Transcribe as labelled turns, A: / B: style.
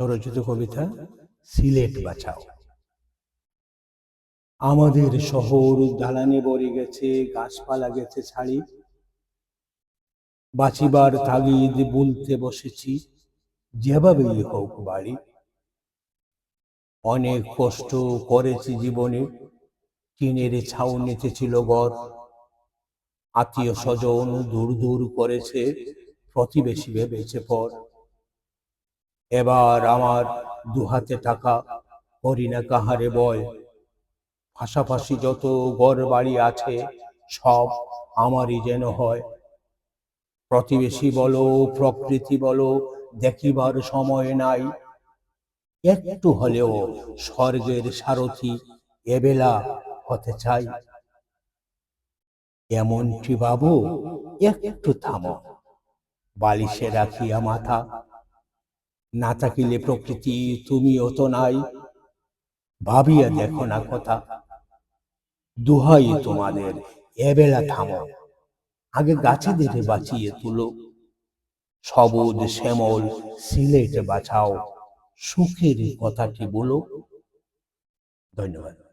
A: স্বরচিত কবিতা, সিলেট বাঁচাও আমাদের শহর দালানে ভরে গেছে, গাছপালা গেছে ছাড়ি। বাঁচিবার তাগিদ বলতে বসেছি, যেভাবেই হোক বাড়ি। অনেক কষ্ট করেছি জীবনে, টিনের ছাউনিতে ছিল ঘর আত্মীয় স্বজন দূর দূর করেছে, প্রতিবেশী ভেবেছে পর। এবার আমার দুহাতে টাকা করি না কাহারে বয় পাশাপাশি যত ঘর বাড়ি আছে, সব আমারই যেন হয়। প্রতিবেশী বলো, প্রকৃতি বলো, দেখিবার সময় নাই। একটু হলেও স্বর্গের সারথি এবেলা হতে চাই। এমনটি বাবু, একটু থামো। বালিশে রাখিয়া মাথা না থাকিলে প্রকৃতি তুমিও তো নাই। ভাবিয়া দেখো না কথা। দুহাই তোমাদের, এবেলা থামো। আগে গাছে দেখে বাঁচিয়ে তুলো। সবুজ শ্যামল সিলেট বাঁচাও সুখের কথাটি বলো। ধন্যবাদ।